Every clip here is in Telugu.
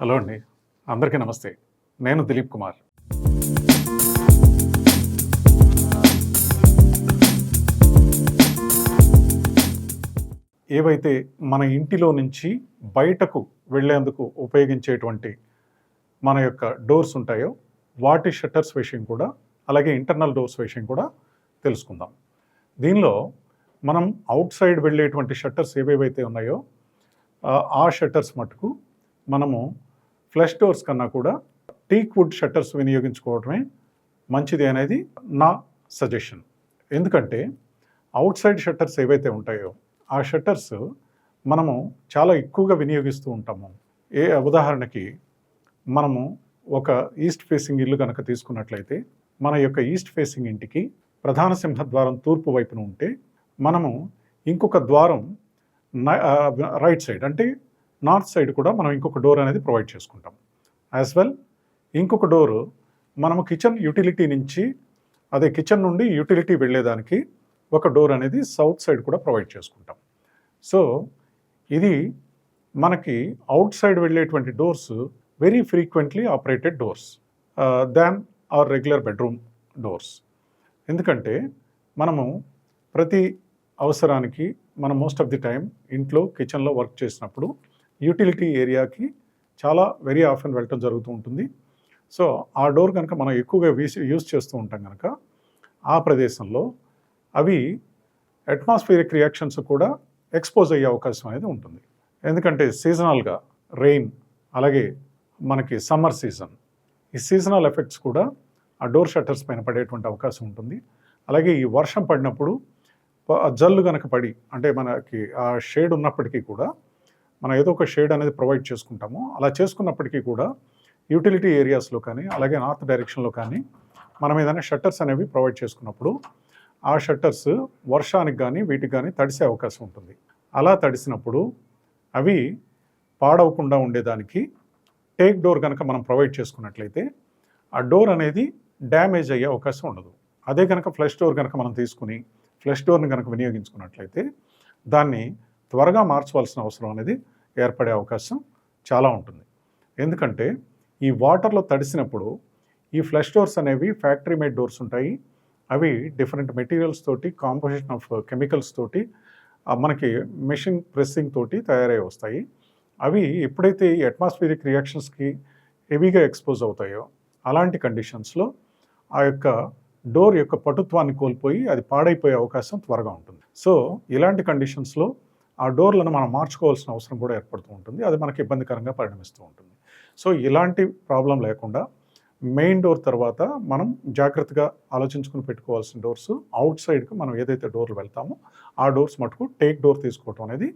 హలో అండి. అందరికీ నమస్తే. నేను దిలీప్ కుమార్. ఏవైతే మన ఇంటిలో నుంచి బయటకు వెళ్ళేందుకు ఉపయోగించేటువంటి మన యొక్క డోర్స్ ఉంటాయో వాటి షట్టర్స్ విషయం కూడా అలాగే ఇంటర్నల్ డోర్స్ విషయం కూడా తెలుసుకుందాం. దీనిలో మనం అవుట్ సైడ్ వెళ్ళేటువంటి షట్టర్స్ ఏవేవైతే ఉన్నాయో ఆ- ఆ షట్టర్స్ మటుకు మనము ఫ్లష్ డోర్స్ కన్నా కూడా టీక్ వుడ్ షట్టర్స్ వినియోగించుకోవడమే మంచిది అనేది నా సజెషన్. ఎందుకంటే అవుట్ సైడ్ షట్టర్స్ ఏవైతే ఉంటాయో ఆ షట్టర్స్ మనము చాలా ఎక్కువగా వినియోగిస్తూ ఉంటాము. ఏ ఉదాహరణకి మనము ఒక ఈస్ట్ ఫేసింగ్ ఇల్లు కనుక తీసుకున్నట్లయితే మన యొక్క ఈస్ట్ ఫేసింగ్ ఇంటికి ప్రధాన సింహద్వారం తూర్పు వైపున ఉంటే మనము ఇంకొక ద్వారం రైట్ సైడ్ అంటే నార్త్ సైడ్ కూడా మనం ఇంకొక డోర్ అనేది ప్రొవైడ్ చేసుకుంటాం. యాజ్ వెల్ ఇంకొక డోరు మనము కిచెన్ యూటిలిటీ నుంచి అదే కిచెన్ నుండి యూటిలిటీ వెళ్ళేదానికి ఒక డోర్ అనేది సౌత్ సైడ్ కూడా ప్రొవైడ్ చేసుకుంటాం. సో ఇది మనకి అవుట్ సైడ్ వెళ్ళేటువంటి doors very frequently operated doors than are regular bedroom doors ఎందుకంటే మనము ప్రతి అవసరానికి మనం మోస్ట్ ఆఫ్ ది టైం ఇంట్లో కిచెన్లో వర్క్ చేసినప్పుడు యూటిలిటీ ఏరియాకి చాలా వెరీ ఆఫెన్ వెళ్ళటం జరుగుతూ ఉంటుంది. సో ఆ డోర్ కనుక మనం ఎక్కువగా వీస్- యూస్ చేస్తూ ఉంటాం కనుక ఆ ప్రదేశంలో అవి అట్మాస్ఫియరిక్ రియాక్షన్స్ కూడా ఎక్స్పోజ్ అయ్యే అవకాశం అనేది ఉంటుంది. ఎందుకంటే సీజనల్గా రెయిన్ అలాగే మనకి సమ్మర్ సీజన్ ఈ సీజనల్ ఎఫెక్ట్స్ కూడా ఆ డోర్ షట్టర్స్ పైన పడేటువంటి అవకాశం ఉంటుంది. అలాగే ఈ వర్షం పడినప్పుడు జల్లు కనుక పడి అంటే మనకి ఆ షేడ్ ఉన్నప్పటికీ కూడా మనం ఏదో ఒక షేడ్ అనేది ప్రొవైడ్ చేసుకుంటాము. అలా చేసుకున్నప్పటికీ కూడా యూటిలిటీ ఏరియాస్లో కానీ అలాగే నార్త్ డైరెక్షన్లో కానీ మనం ఏదైనా షట్టర్స్ అనేవి ప్రొవైడ్ చేసుకున్నప్పుడు ఆ షట్టర్స్ వర్షానికి కానీ వీటికి కానీ తడిసే అవకాశం ఉంటుంది. అలా తడిసినప్పుడు అవి పాడవకుండా ఉండేదానికి టేక్ డోర్ కనుక మనం ప్రొవైడ్ చేసుకున్నట్లయితే ఆ డోర్ అనేది డ్యామేజ్ అయ్యే అవకాశం ఉండదు. అదే కనుక ఫ్లష్ డోర్ కనుక మనం తీసుకుని ఫ్లష్ డోర్ని కనుక వినియోగించుకున్నట్లయితే దాన్ని త్వరగా మార్చవలసిన అవసరం అనేది ఏర్పడే అవకాశం చాలా ఉంటుంది. ఎందుకంటే ఈ వాటర్లో తడిసినప్పుడు ఈ ఫ్లష్ డోర్స్ అనేవి ఫ్యాక్టరీ మేడ్ డోర్స్ ఉంటాయి. అవి డిఫరెంట్ మెటీరియల్స్ తోటి కాంపోజిషన్ ఆఫ్ కెమికల్స్ తోటి మనకి మెషిన్ ప్రెస్సింగ్ తోటి తయారై వస్తాయి. అవి ఎప్పుడైతే ఈ అట్మాస్ఫిరిక్ రియాక్షన్స్కి హెవీగా ఎక్స్పోజ్ అవుతాయో అలాంటి కండిషన్స్లో ఆ యొక్క డోర్ యొక్క పటుత్వాన్ని కోల్పోయి అది పాడైపోయే అవకాశం త్వరగా ఉంటుంది. సో ఇలాంటి కండిషన్స్లో ఆ డోర్లను మనం మార్చుకోవాల్సిన అవసరం కూడా ఏర్పడుతూ ఉంటుంది. అది మనకి ఇబ్బందికరంగా పరిణమిస్తూ ఉంటుంది. సో ఇలాంటి ప్రాబ్లం లేకుండా మెయిన్ డోర్ తర్వాత మనం జాగ్రత్తగా ఆలోచించుకుని పెట్టుకోవాల్సిన డోర్స్ అవుట్ సైడ్కి మనం ఏదైతే డోర్లు వెళ్తామో ఆ డోర్స్ మటుకు టేక్ డోర్ తీసుకోవటం అనేది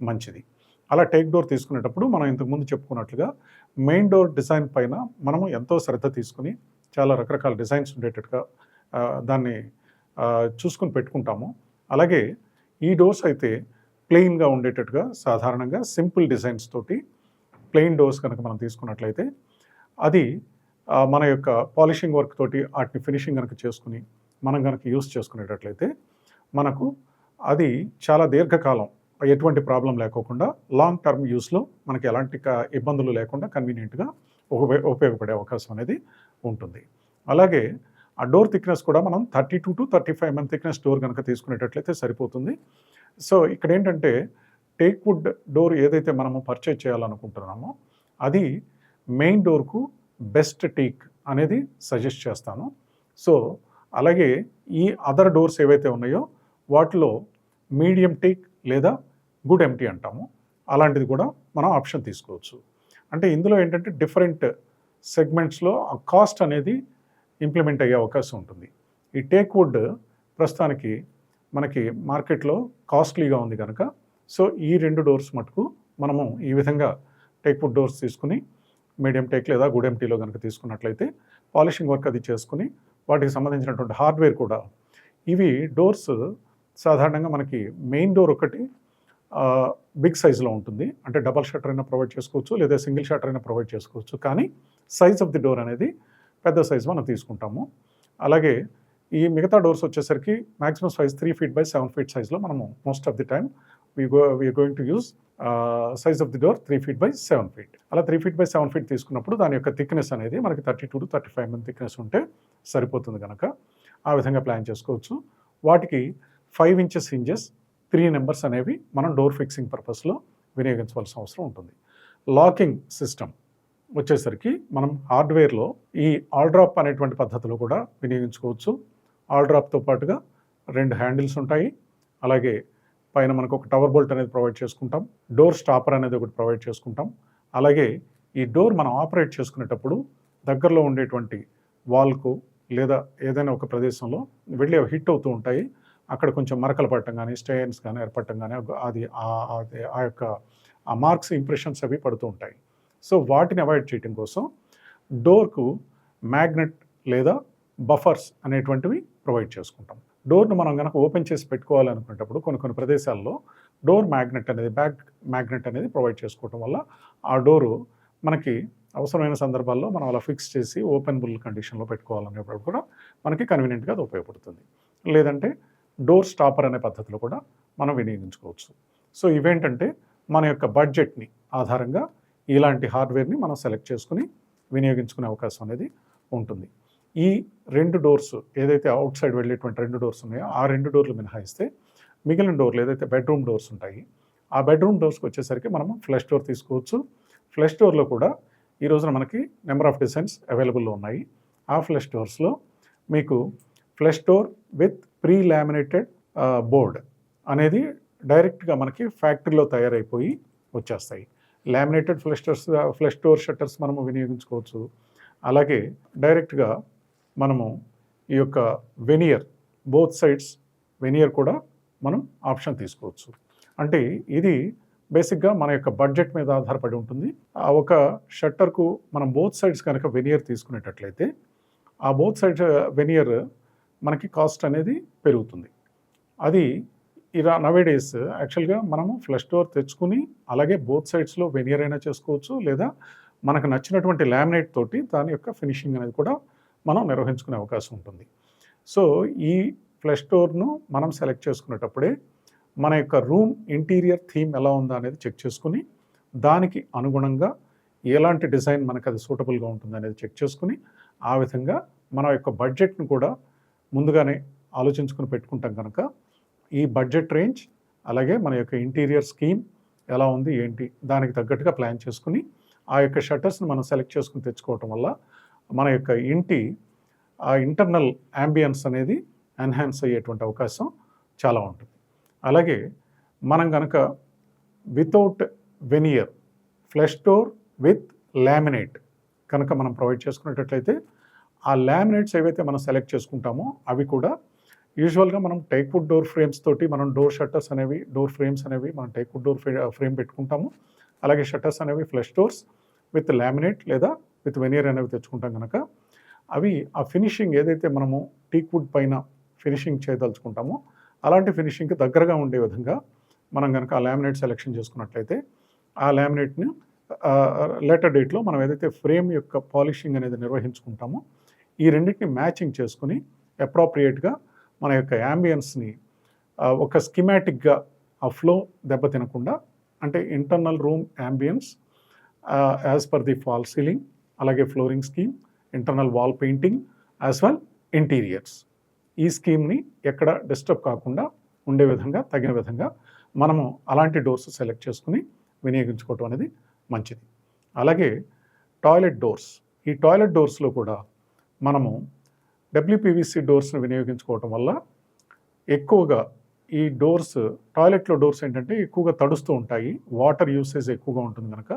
మంచిది. అలా టేక్ డోర్ తీసుకునేటప్పుడు మనం ఇంతకుముందు చెప్పుకున్నట్లుగా మెయిన్ డోర్ డిజైన్ పైన మనము ఎంతో శ్రద్ధ తీసుకుని చాలా రకరకాల డిజైన్స్ ఉండేటట్టుగా దాన్ని చూసుకుని పెట్టుకుంటాము. అలాగే ఈ డోర్స్ అయితే ప్లెయిన్గా ఉండేటట్టుగా సాధారణంగా సింపుల్ డిజైన్స్ తోటి ప్లెయిన్ డోర్స్ కనుక మనం తీసుకున్నట్లయితే అది మన యొక్క పాలిషింగ్ వర్క్ తోటి వాటిని ఫినిషింగ్ కనుక చేసుకుని మనం కనుక యూస్ చేసుకునేటట్లయితే మనకు అది చాలా దీర్ఘకాలం ఎటువంటి ప్రాబ్లం లేకోకుండా లాంగ్ టర్మ్ యూస్లో మనకి ఎలాంటి ఇబ్బందులు లేకుండా కన్వీనియంట్గా ఉపయోగపడే అవకాశం అనేది ఉంటుంది. అలాగే ఆ డోర్ థిక్నెస్ కూడా మనం thirty two to thirty five mm thickness door కనుక తీసుకునేటట్లయితే సరిపోతుంది. సో ఇక్కడ ఏంటంటే టేక్ వుడ్ డోర్ ఏదైతే మనము పర్చేజ్ చేయాలనుకుంటున్నామో అది మెయిన్ డోర్కు బెస్ట్ టేక్ అనేది సజెస్ట్ చేస్తాను. సో అలాగే ఈ అదర్ డోర్స్ ఏవైతే ఉన్నాయో వాటిలో మీడియం టేక్ లేదా గుడ్ ఎంటీ అంటాము. అలాంటిది కూడా మనం ఆప్షన్ తీసుకోవచ్చు. అంటే ఇందులో ఏంటంటే డిఫరెంట్ సెగ్మెంట్స్లో ఆ కాస్ట్ అనేది ఇంప్లిమెంట్ అయ్యే అవకాశం ఉంటుంది. ఈ టేక్ వుడ్ ప్రస్తుతానికి మనకి మార్కెట్లో కాస్ట్లీగా ఉంది కనుక. సో ఈ రెండు డోర్స్ మటుకు మనము ఈ విధంగా టేక్వుడ్ డోర్స్ తీసుకుని మీడియం టేక్ లేదా గుడ్ ఎంటీలో కనుక తీసుకున్నట్లయితే పాలిషింగ్ వర్క్ అది చేసుకుని వాటికి సంబంధించినటువంటి హార్డ్వేర్ కూడా. ఇవి డోర్స్ సాధారణంగా మనకి మెయిన్ డోర్ ఒకటి బిగ్ సైజులో ఉంటుంది. అంటే డబల్ షట్టర్ అయినా ప్రొవైడ్ చేసుకోవచ్చు లేదా సింగిల్ షట్టర్ అయినా ప్రొవైడ్ చేసుకోవచ్చు. కానీ సైజ్ ఆఫ్ ది డోర్ అనేది పెద్ద సైజ్ మనం తీసుకుంటాము. అలాగే ఈ మిగతా డోర్స్ వచ్చేసరికి maximum size three feet by seven feet సైజ్లో మనము most of the time we go we're going to use size of the door three feet by seven feet అలా three feet by seven feet తీసుకున్నప్పుడు దాని యొక్క థిక్నెస్ అనేది మనకి thirty two to thirty five mm thickness ఉంటే సరిపోతుంది కనుక ఆ విధంగా ప్లాన్ చేసుకోవచ్చు. వాటికి five inches inches three numbers అనేవి మనం డోర్ ఫిక్సింగ్ పర్పస్లో వినియోగించవలసిన అవసరం ఉంటుంది. లాకింగ్ సిస్టమ్ వచ్చేసరికి మనం హార్డ్వేర్లో ఈ ఆల్డ్రాప్ అనేటువంటి పద్ధతిలో కూడా వినియోగించుకోవచ్చు. ఆల్డ్రాప్తో పాటుగా రెండు హ్యాండిల్స్ ఉంటాయి. అలాగే పైన మనకు ఒక టవర్ బోల్ట్ అనేది ప్రొవైడ్ చేసుకుంటాం. డోర్ స్టాపర్ అనేది ఒకటి ప్రొవైడ్ చేసుకుంటాం. అలాగే ఈ డోర్ మనం ఆపరేట్ చేసుకునేటప్పుడు దగ్గరలో ఉండేటువంటి వాల్కు లేదా ఏదైనా ఒక ప్రదేశంలో వెళ్ళి అవి హిట్ అవుతూ ఉంటాయి. అక్కడ కొంచెం మరకలు పడటం కానీ స్టేన్స్ కానీ ఏర్పడటం కానీ అది ఆ- యొక్క ఆ మార్క్స్ ఇంప్రెషన్స్ అవి పడుతూ ఉంటాయి. సో వాటిని అవాయిడ్ చేయడం కోసం డోర్కు మ్యాగ్నెట్ లేదా బఫర్స్ అనేటువంటివి ప్రొవైడ్ చేసుకుంటాం. డోర్ను మనం కనుక ఓపెన్ చేసి పెట్టుకోవాలనుకునేటప్పుడు కొన్ని కొన్ని ప్రదేశాల్లో డోర్ మ్యాగ్నెట్ అనేది బ్యాక్ మ్యాగ్నెట్ అనేది ప్రొవైడ్ చేసుకోవటం వల్ల ఆ డోరు మనకి అవసరమైన సందర్భాల్లో మనం అలా ఫిక్స్ చేసి ఓపెన్ బుల్ కండిషన్లో పెట్టుకోవాలనేటప్పుడు కూడా మనకి కన్వీనియంట్గా అది ఉపయోగపడుతుంది. లేదంటే డోర్ స్టాపర్ అనే పద్ధతిలో కూడా మనం వినియోగించుకోవచ్చు. సో ఇవేంటంటే మన యొక్క బడ్జెట్ని ఆధారంగా ఇలాంటి హార్డ్వేర్ని మనం సెలెక్ట్ చేసుకుని వినియోగించుకునే అవకాశం అనేది ఉంటుంది. ఈ రెండు డోర్స్ ఏదైతే అవుట్ సైడ్ వెళ్ళేటువంటి రెండు డోర్స్ ఉన్నాయో ఆ రెండు డోర్లు మినహాయిస్తే మిగిలిన డోర్లు ఏదైతే బెడ్రూమ్ డోర్స్ ఉంటాయి ఆ బెడ్రూమ్ డోర్స్కి వచ్చేసరికి మనము ఫ్లష్ డోర్ తీసుకోవచ్చు. ఫ్లష్ డోర్లో కూడా ఈ రోజున మనకి నెంబర్ ఆఫ్ డిజైన్స్ అవైలబుల్లో ఉన్నాయి. ఆ ఫ్లష్ డోర్స్లో మీకు flush door with pre laminated board అనేది డైరెక్ట్గా మనకి ఫ్యాక్టరీలో తయారైపోయి వచ్చేస్తాయి. Laminated flush doors flush door shutters మనము వినియోగించుకోవచ్చు. అలాగే డైరెక్ట్గా మనము ఈ యొక్క వెనియర్ బోత్ సైడ్స్ వెనియర్ కూడా మనం ఆప్షన్ తీసుకోవచ్చు. అంటే ఇది బేసిక్గా మన యొక్క బడ్జెట్ మీద ఆధారపడి ఉంటుంది. ఆ ఒక షట్టర్కు మనం బోత్ సైడ్స్ కనుక వెనియర్ తీసుకునేటట్లయితే ఆ బోత్ సైడ్స్ వెనియర్ మనకి కాస్ట్ అనేది పెరుగుతుంది. అది ఇలా నవేడేస్ యాక్చువల్గా మనము ఫ్లష్ డోర్ తెచ్చుకుని అలాగే బోత్ సైడ్స్లో వెనియర్ అయినా చేసుకోవచ్చు లేదా మనకు నచ్చినటువంటి లామినేట్ తోటి దాని యొక్క ఫినిషింగ్ అనేది కూడా మనం నిర్వహించుకునే అవకాశం ఉంటుంది. సో ఈ ఫ్లెష్ స్టోర్ను మనం సెలెక్ట్ చేసుకునేటప్పుడే మన యొక్క రూమ్ ఇంటీరియర్ థీమ్ ఎలా ఉందా అనేది చెక్ చేసుకుని దానికి అనుగుణంగా ఎలాంటి డిజైన్ మనకు అది సూటబుల్గా ఉంటుంది అనేది చెక్ చేసుకుని ఆ విధంగా మన యొక్క బడ్జెట్ను కూడా ముందుగానే ఆలోచించుకుని పెట్టుకుంటాం కనుక ఈ బడ్జెట్ రేంజ్ అలాగే మన యొక్క ఇంటీరియర్ స్కీమ్ ఎలా ఉంది ఏంటి దానికి తగ్గట్టుగా ప్లాన్ చేసుకుని ఆ యొక్క షట్టర్స్ని మనం సెలెక్ట్ చేసుకుని తెచ్చుకోవటం వల్ల మన యొక్క ఇంటి ఆ ఇంటర్నల్ యాంబియన్స్ అనేది ఎన్హాన్స్ అయ్యేటువంటి అవకాశం చాలా ఉంటుంది. అలాగే మనం కనుక without veneer flush door with laminate కనుక మనం ప్రొవైడ్ చేసుకునేటట్లయితే ఆ లామినేట్స్ ఏవైతే మనం సెలెక్ట్ చేసుకుంటామో అవి కూడా యూజువల్గా మనం టైక్వుడ్ డోర్ ఫ్రేమ్స్ తోటి మనం డోర్ షట్టర్స్ అనేవి డోర్ ఫ్రేమ్స్ అనేవి మనం టైక్వుడ్ డోర్ ఫ్రేమ్ పెట్టుకుంటాము. అలాగే షట్టర్స్ అనేవి ఫ్లెష్ డోర్స్ విత్ లామినేట్ లేదా విత్ వెనియర్ అనేవి తెచ్చుకుంటాం కనుక అవి ఆ ఫినిషింగ్ ఏదైతే మనము టీక్వుడ్ పైన ఫినిషింగ్ చేయదలుచుకుంటామో అలాంటి ఫినిషింగ్కి దగ్గరగా ఉండే విధంగా మనం కనుక ఆ లామినేట్ సెలెక్షన్ చేసుకున్నట్లయితే ఆ ల్యామినేట్ని లేటర్ డేట్లో మనం ఏదైతే ఫ్రేమ్ యొక్క పాలిషింగ్ అనేది నిర్వహించుకుంటామో ఈ రెండింటిని మ్యాచింగ్ చేసుకుని అప్రాప్రియేట్గా మన యొక్క యాంబియన్స్ని ఒక స్కిమాటిక్గా ఆ ఫ్లో దెబ్బతినకుండా అంటే internal room ambience as per the false ceiling అలాగే flooring scheme internal wall painting as well interiors ఈ స్కీమ్ని ఎక్కడ డిస్టర్బ్ కాకుండా ఉండే విధంగా తగిన విధంగా మనము అలాంటి డోర్స్ సెలెక్ట్ చేసుకుని వినియోగించుకోవటం అనేది మంచిది. అలాగే టాయిలెట్ డోర్స్ ఈ టాయిలెట్ డోర్స్లో కూడా మనము డబ్ల్యూపీవీసీ డోర్స్ని వినియోగించుకోవటం వల్ల ఎక్కువగా ఈ డోర్స్ టాయిలెట్లో డోర్స్ ఏంటంటే ఎక్కువగా తడుస్తూ ఉంటాయి. వాటర్ యూసేజ్ ఎక్కువగా ఉంటుంది కనుక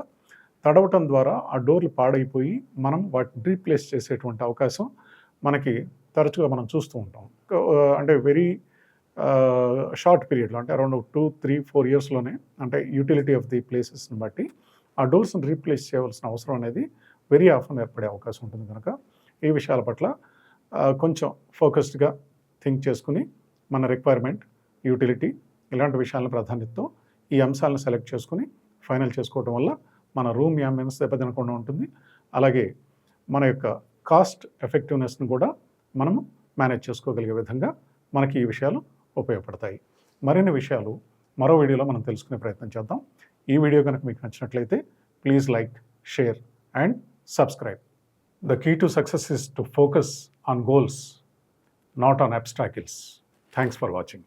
తడవటం ద్వారా ఆ డోర్లు పాడైపోయి మనం వాటిని రీప్లేస్ చేసేటువంటి అవకాశం మనకి తరచుగా మనం చూస్తూ ఉంటాం. అంటే వెరీ షార్ట్ పీరియడ్లో అంటే అరౌండ్ టూ త్రీ ఫోర్ ఇయర్స్లోనే అంటే యూటిలిటీ ఆఫ్ ది ప్లేసెస్ని బట్టి ఆ డోర్స్ని రీప్లేస్ చేయవలసిన అవసరం అనేది వెరీ ఆఫన్ ఏర్పడే అవకాశం ఉంటుంది కనుక ఈ విషయాల పట్ల కొంచెం ఫోకస్డ్గా థింక్ చేసుకుని మన రిక్వైర్మెంట్ యూటిలిటీ ఇలాంటి విషయాలను ప్రాధాన్యతతో ఈ అంశాలను సెలెక్ట్ చేసుకుని ఫైనల్ చేసుకోవడం వల్ల మన రూమ్ యాంబియన్స్ దెబ్బతినకుండా ఉంటుంది. అలాగే మన యొక్క కాస్ట్ ఎఫెక్టివ్నెస్ని కూడా మనము మేనేజ్ చేసుకోగలిగే విధంగా మనకి ఈ విషయాలు ఉపయోగపడతాయి. మరిన్ని విషయాలు మరో వీడియోలో మనం తెలుసుకునే ప్రయత్నం చేద్దాం. ఈ వీడియో కనుక మీకు నచ్చినట్లయితే please like share and subscribe the key to success is to focus on goals not on obstacles thanks for watching